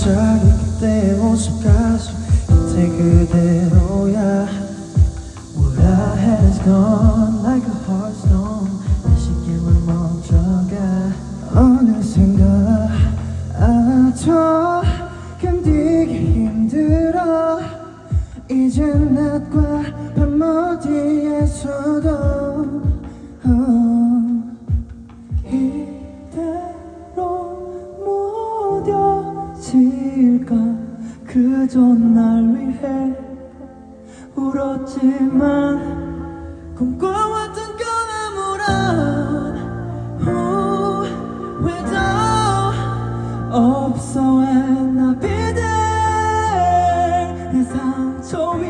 여전히 그때의 모습까지 그때 그대로야. What I had is gone like a hard stone 내 시계만 멈춰가. 어느샌가 아저 견디기 힘들어. 이젠 나 무뎌질까? 그저 날 위해 울었지만 꿈꿔왔던 까마무런 후회도 없어 했나 비대 내 상처 위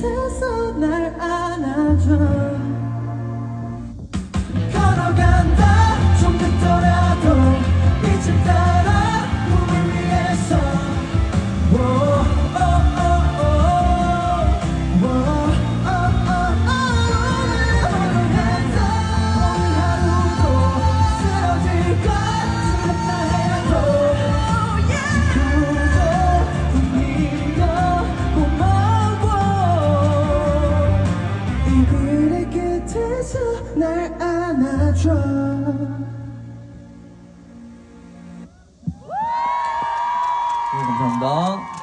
끝에서 날 안아줘 끝에서 날 안아줘 네, 감사합니다.